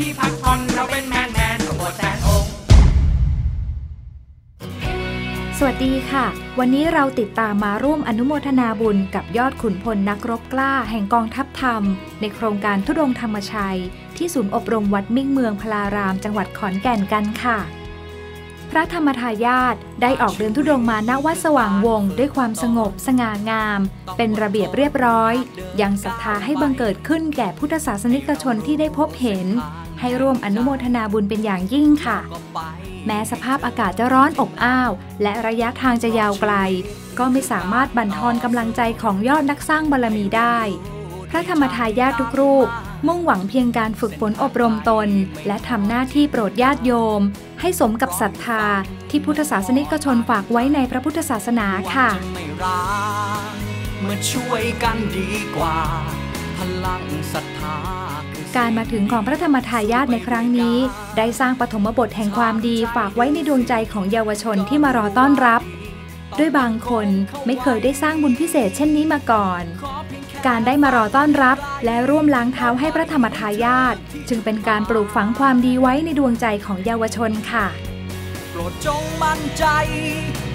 ที่พักผ่อนเราเป็นแมนแมนขบวนแทนองสวัสดีค่ะ วันนี้เราติดตามมาร่วมอนุโมทนาบุญกับยอดขุนพลนักรบกล้าแห่งกองทัพธรรม ในโครงการทุดงธรรมชัย ที่ศูนย์อบรมวัดมิ่งเมืองพลาราม จังหวัดขอนแก่นกันค่ะพระธรรมทายาทได้ออกเดินทุดงมาณวัดสว่างวง ด้วยความสงบสง่างาม เป็นระเบียบเรียบร้อย ยังศรัทธาให้บังเกิดขึ้นแก่พุทธศาสนิกชนที่ได้พบเห็น ให้ร่วมอนุโมทนาบุญเป็นอย่างยิ่งค่ะ แม้สภาพอากาศจะร้อนอบอ้าว และระยะทางจะยาวไกล ก็ไม่สามารถบั่นทอนกำลังใจของยอดนักสร้างบารมีได้ พระธรรมทายาททุกรูป มุ่งหวังเพียงการฝึกฝนอบรมตน และทำหน้าที่โปรดญาติโยม ให้สมกับศรัทธา ที่พุทธศาสนิกชนฝากไว้ในพระพุทธศาสนาค่ะจะไม่ร้างมาช่วยกันดีกว่า พลังศรัทธาคือ การมาถึงของพระธรรมทายาทในครั้งนี้ ได้สร้างปฐมบทแห่งความดีฝากไว้ในดวงใจของเยาวชนที่มารอต้อนรับ ด้วยบางคนไม่เคยได้สร้างบุญพิเศษเช่นนี้มาก่อน การได้มารอต้อนรับ และร่วมล้างเท้าให้พระธรรมทายาทจึงเป็นการปลูกฝังความดีไว้ในดวงใจของเยาวชนค่ะโปรดจงมั่นใจ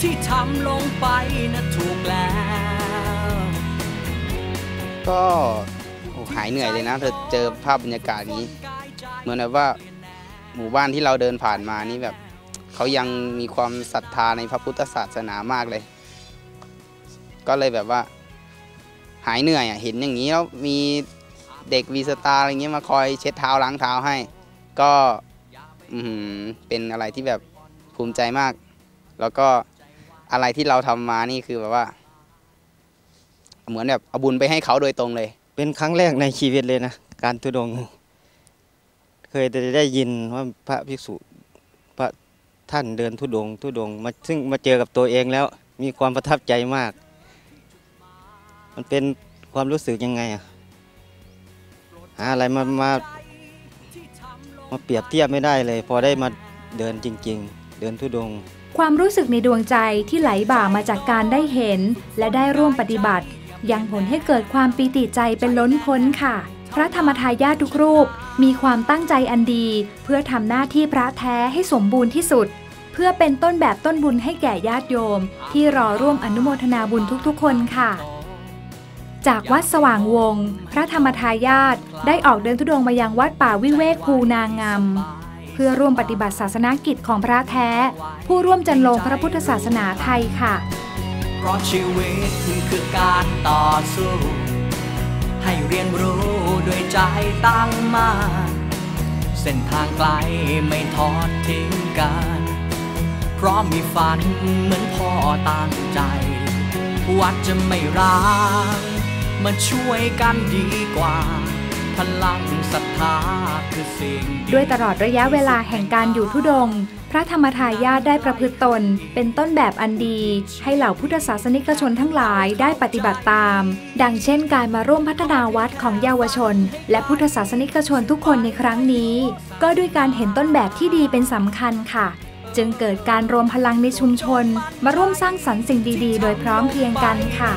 ที่ทำลงไปนะถูกแล้ว ก็ หายเหนื่อยเลยนะเธอเจอภาพบรรยากาศนี้ เหมือนแบบว่าหมู่บ้านที่เราเดินผ่านมานี่แบบเขายังมีความศรัทธาในพระพุทธศาสนามากเลย ก็เลยแบบว่า หายเหนื่อยอะเห็นอย่างนี้แล้วมีเด็กวีสตาร์อะไรเงี้ยมาคอยเช็ดเท้าล้างเท้าให้ ก็เป็นอะไรที่แบบภูมิใจมาก แล้วก็อะไรที่เราทำมานี่คือแบบว่า เหมือนแบบเอาบุญไปให้เขาโดยตรงเลย เป็นครั้งแรกในชีวิตเลยนะ การทุดง เคยแต่ได้ยินว่าพระภิกษุพระท่านเดินทุดง ทุดงมาซึ่งมาเจอกับตัวเองแล้ว มีความประทับใจมาก มันเป็นความรู้สึกยังไงอะหาอะไรมามามาเปรียบเทียบไม่ได้เลย พอได้มาเดินจริง ๆ เดินทุดง ความรู้สึกในดวงใจที่ไหลบ่ามาจากการได้เห็น และได้ร่วมปฏิบัติ ยังผลให้เกิดความปีติใจเป็นล้นพ้นค่ะ พระธรรมทายาททุกรูปมีความตั้งใจอันดี เพื่อทำหน้าที่พระแท้ให้สมบูรณ์ที่สุด เพื่อเป็นต้นแบบต้นบุญให้แก่ญาติโยม ที่รอร่วมอนุโมทนาบุญทุกๆ คนค่ะจากวัดสว่างวง พระธรรมทายาทได้ออกเดินทุดงค์มายังวัดป่าวิเวกภูนางามเพื่อร่วมปฏิบัติศาสนากิจของพระแท้ ผู้ร่วมจันลงพระพุทธศาสนาไทยค่ะ เพราะชีวิตคือการต่อสู้ ให้เรียนรู้ด้วยใจตั้งมาเส้นทางไกลไม่ทอดทิ้งกัน เพราะมีฝันเหมือนพ่อตั้งใจ วัดจะไม่ร้างมาช่วยกันดีกว่าพลังศรัทธาคือสิ่งด้วยตลอดระยะเวลาแห่งการอยู่ทุดง พระธรรมทายาทได้ประพฤติตน เป็นต้นแบบอันดี ให้เหล่าพุทธศาสนิกชนทั้งหลายได้ปฏิบัติตาม ดังเช่นการมาร่วมพัฒนาวัดของเยาวชน และพุทธศาสนิกชนทุกคนในครั้งนี้ ก็ด้วยการเห็นต้นแบบที่ดีเป็นสำคัญค่ะ จึงเกิดการรวมพลังในชุมชน มาร่วมสร้างสรรค์สิ่งดีๆ โดยพร้อมเพรียงกันค่ะ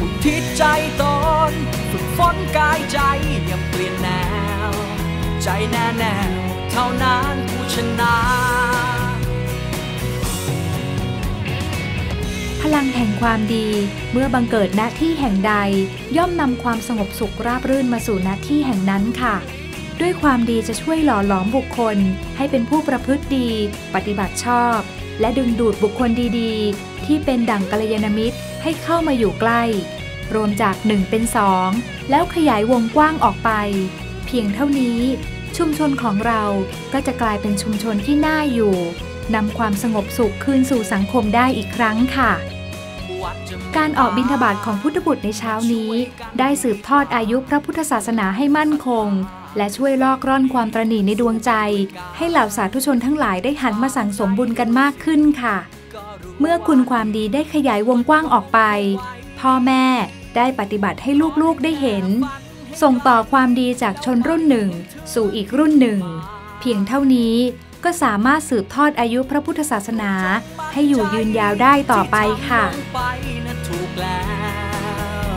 อุทิศใจตนฝึกฝนกายใจอย่าเปลี่ยนแน ใจแน่แนวเท่านั้นผู้ชนะ พลังแห่งความดี เมื่อบังเกิดณที่แห่งใด ย่อมนำความสงบสุขราบรื่นมาสู่ณที่แห่งนั้นค่ะ ด้วยความดีจะช่วยหล่อหลอมบุคคล ให้เป็นผู้ประพฤติดี ปฏิบัติชอบ และดึงดูดบุคคลดีๆ ที่เป็นดั่งกัลยาณมิตรให้เข้ามาอยู่ใกล้ รวมจากหนึ่งเป็นสองแล้วขยายวงกว้างออกไป เพียงเท่านี้ ชุมชนของเราก็จะกลายเป็นชุมชนที่น่าอยู่นำความสงบสุขคืนสู่สังคมได้อีกครั้งค่ะ การออกบิณฑบาตของพุทธบุตรในเช้านี้ ได้สืบทอดอายุพระพุทธศาสนาให้มั่นคง และช่วยลอกร่อนความตรณีในดวงใจ ให้เหล่าสาธุชนทั้งหลายได้หันมาสั่งสมบุญกันมากขึ้นค่ะ เมื่อคุณความดีได้ขยายวงกว้างออกไป พ่อแม่ได้ปฏิบัติให้ลูกๆได้เห็น ส่งต่อความดีจากชนรุ่นหนึ่ง สู่อีกรุ่นหนึ่ง เพียงเท่านี้ก็สามารถสืบทอดอายุพระพุทธศาสนา ให้อยู่ยืนยาวได้ต่อไปค่ะที่ทำลงไปนะถูกแล้ว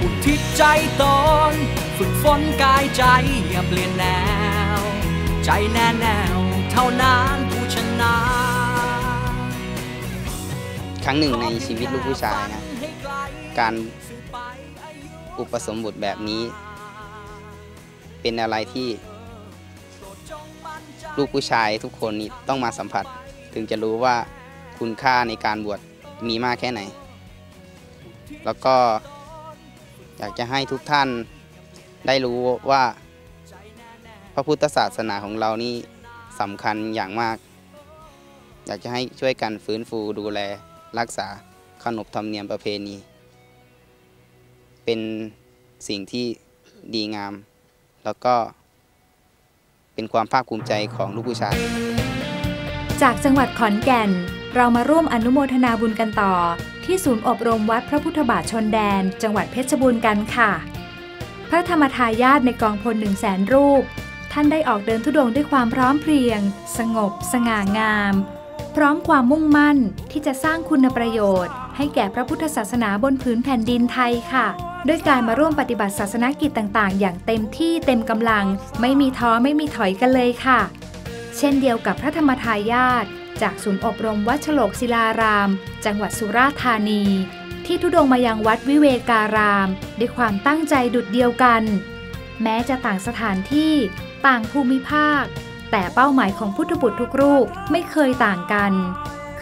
อุทิศใจตนฝึกฝนกายใจอย่าเปลี่ยนแนว ใจแน่แนวเท่านั้นผู้ชนะครั้งหนึ่งในชีวิตลูกผู้ชายนะ การ อุปสมบทแบบนี้ เป็นอะไรที่ ลูกผู้ชายทุกคนนี่ต้องมาสัมผัส ถึงจะรู้ว่าคุณค่าในการบวชมีมากแค่ไหน แล้วก็อยากจะให้ทุกท่านได้รู้ว่า พระพุทธศาสนาของเรานี่สำคัญอย่างมาก อยากจะให้ช่วยกันฟื้นฟูดูแลรักษาขนบธรรมเนียมประเพณี เป็นสิ่งที่ดีงาม แล้วก็เป็นความภาคภูมิใจของลูกผู้ชาย จากจังหวัดขอนแก่น เรามาร่วมอนุโมทนาบุญกันต่อ ที่ศูนย์อบรมวัดพระพุทธบาทชนแดน จังหวัดเพชรบูรณ์กันค่ะ พระธรรมทายาทในกองพลหนึ่งแสนรูป ท่านได้ออกเดินทุดงค์ด้วยความพร้อมเพรียง สงบ สง่างาม พร้อมความมุ่งมั่นที่จะสร้างคุณประโยชน์ ให้แก่พระพุทธศาสนาบนผืนแผ่นดินไทยค่ะ ด้วยการมาร่วมปฏิบัติศาสนกิจต่างๆ อย่างเต็มที่เต็มกำลัง ไม่มีท้อไม่มีถอยกันเลยค่ะ เช่นเดียวกับพระธรรมทายาทจากศูนย์อบรมวัดฉลกศิลาราม จังหวัดสุราษฎร์ธานี ที่ทุดงมายังวัดวิเวการาม ด้วยความตั้งใจดุดเดียวกัน แม้จะต่างสถานที่ต่างภูมิภาค แต่เป้าหมายของพุทธบุตรทุกรูปไม่เคยต่างกัน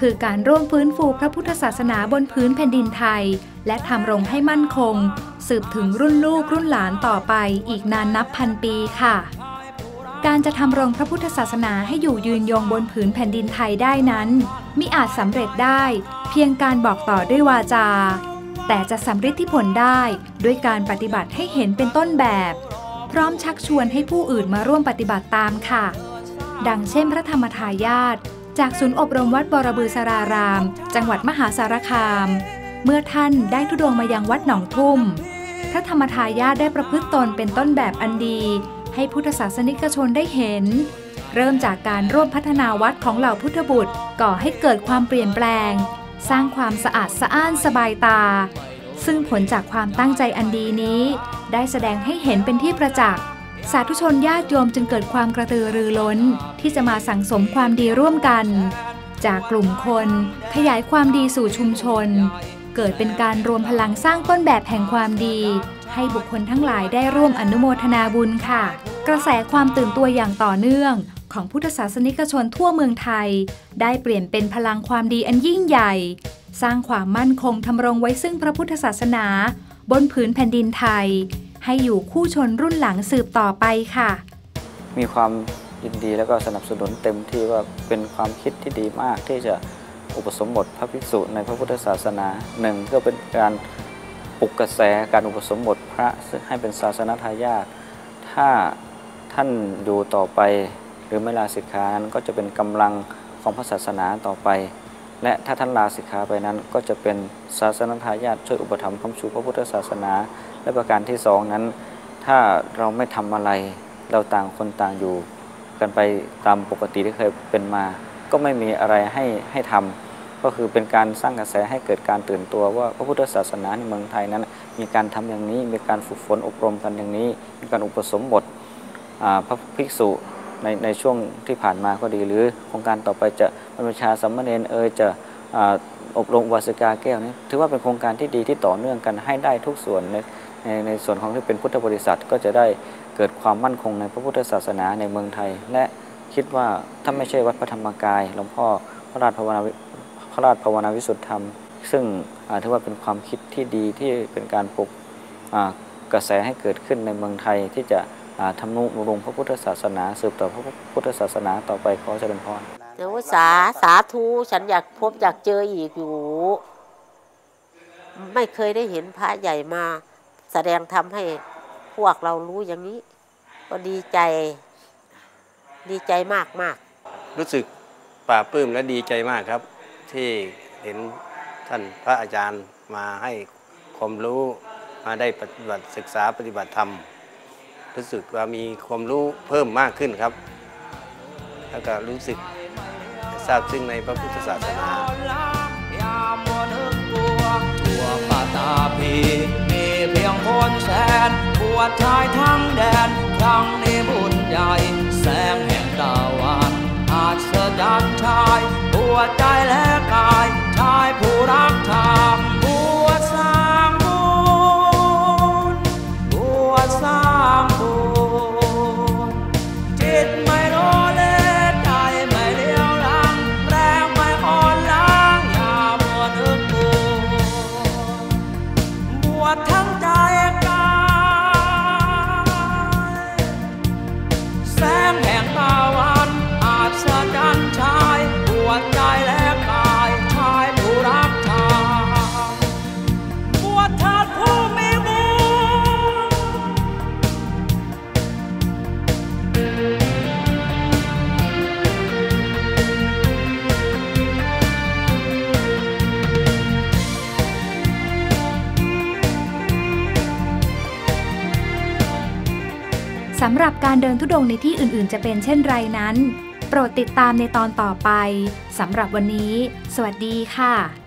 คือการร่วมฟื้นฟูพระพุทธศาสนาบนพื้นแผ่นดินไทย และทำรงให้มั่นคง สืบถึงรุ่นลูกรุ่นหลานต่อไปอีกนานนับพันปีค่ะ การจะทำรงพระพุทธศาสนาให้อยู่ยืนยงบนผืนแผ่นดินไทยได้นั้นมิอาจสำเร็จได้ เพียงการบอกต่อด้วยวาจา แต่จะสำฤทธิผลได้ด้วยการปฏิบัติให้เห็นเป็นต้นแบบ พร้อมชักชวนให้ผู้อื่นมาร่วมปฏิบัติตามค่ะ ดังเช่นพระธรรมทายาท จากศูนย์อบรมวัดบรบือสาราราม จังหวัดมหาสารคาม เมื่อท่านได้ทุดงมายังวัดหนองทุ่มพระธรรมทายาทได้ประพฤติตนเป็นต้นแบบอันดี ให้พุทธศาสนิกชนได้เห็น เริ่มจากการร่วมพัฒนาวัดของเหล่าพุทธบุตรก่อให้เกิดความเปลี่ยนแปลง สร้างความสะอาดสะอ้านสบายตา ซึ่งผลจากความตั้งใจอันดีนี้ ได้แสดงให้เห็นเป็นที่ประจักษ์ สาธุชนญาติโยมจึงเกิดความกระตือรือร้น ที่จะมาสั่งสมความดีร่วมกัน จากกลุ่มคนขยายความดีสู่ชุมชน เกิดเป็นการรวมพลังสร้างต้นแบบแห่งความดี ให้บุคคลทั้งหลายได้ร่วมอนุโมทนาบุญค่ะ กระแสความตื่นตัวอย่างต่อเนื่อง ของพุทธศาสนิกชนทั่วเมืองไทย ได้เปลี่ยนเป็นพลังความดีอันยิ่งใหญ่ สร้างความมั่นคงทำรงไว้ซึ่งพระพุทธศาสนา บนผืนแผ่นดินไทย ให้อยู่คู่ชนรุ่นหลังสืบต่อไปค่ะ มีความยินดีแล้วก็สนับสนุนเต็มที่ว่าเป็นความคิดที่ดีมากที่จะอุปสมบทพระภิกษุในพระพุทธศาสนาหนึ่งก็เป็นการปลุกกระแสการอุปสมบทพระให้เป็นศาสนทายาทถ้าท่านอยู่ต่อไป หรือไม่ลาสิกขานั้นก็จะเป็นกำลังของพระศาสนาต่อไป และถ้าท่านลาสิกขาไปนั้นก็จะเป็นศาสนทายาทช่วยอุปถัมภ์คำชูพระพุทธศาสนา และประการที่สองนั้น ถ้าเราไม่ทำอะไรเราต่างคนต่างอยู่ กันไปตามปกติที่เคยเป็นมา ก็ไม่มีอะไรให้ให้ทำก็คือเป็นการสร้างกระแสให้เกิดการตื่นตัวว่าพระพุทธศาสนาในเมืองไทยนั้น มีการทำอย่างนี้ มีการฝึกฝนอบรมกันอย่างนี้ มีการอุปสมบทพระภิกษุในในช่วงที่ผ่านมาก็ดี หรือโครงการต่อไปจะบรรพชาสัมมเนรเอยจะออบรมอุบาสิกาแก้วนี้ถือว่าเป็นโครงการที่ดีที่ต่อเนื่องกันให้ได้ทุกส่วนใน ในในส่วนของที่เป็นพุทธบริษัทก็จะได้เกิดความมั่นคงในพระพุทธศาสนาในเมืองไทย และคิดว่าถ้าไม่ใช่วัดพระธรรมกายหลวงพ่อพระราชภาวนาพระราชภาวนาวิสุทธิธรรม ซึ่งถือว่าเป็นความคิดที่ดีที่เป็นการปลุกกระแสให้เกิดขึ้นในเมืองไทยที่จะทำนุบำรุงพระพุทธศาสนา สืบต่อพระพุทธศาสนาต่อไปขอเจริญพรเดี๋ยวสาสาธุฉันอยากพบอยากเจออีกอยู่ ไม่เคยได้เห็นพระใหญ่มา แสดงทำให้พวกเรารู้อย่างนี้ ก็ดีใจดีใจมากมากรู้สึกปลาบปลื้มและดีใจมากครับ ที่เห็นท่านพระอาจารย์มาให้ความรู้มาได้ปฏิบัติศึกษาปฏิบัติธรรม รู้สึกว่ามีความรู้เพิ่มมากขึ้นครับ แล้วก็รู้สึกทราบซึ้งในพระพุทธศาสนา วันนึกกลัวทั่วปวดชายทั้งแดนครั้งนี้บุญใหญ่ แสงแห่งตะวันอาจเสดันชายหัวใจและกาย ชายผู้รักธรรม สำหรับการเดินทุดงค์ในที่อื่นๆ จะเป็นเช่นไรนั้น โปรดติดตามในตอนต่อไปสำหรับวันนี้ สวัสดีค่ะ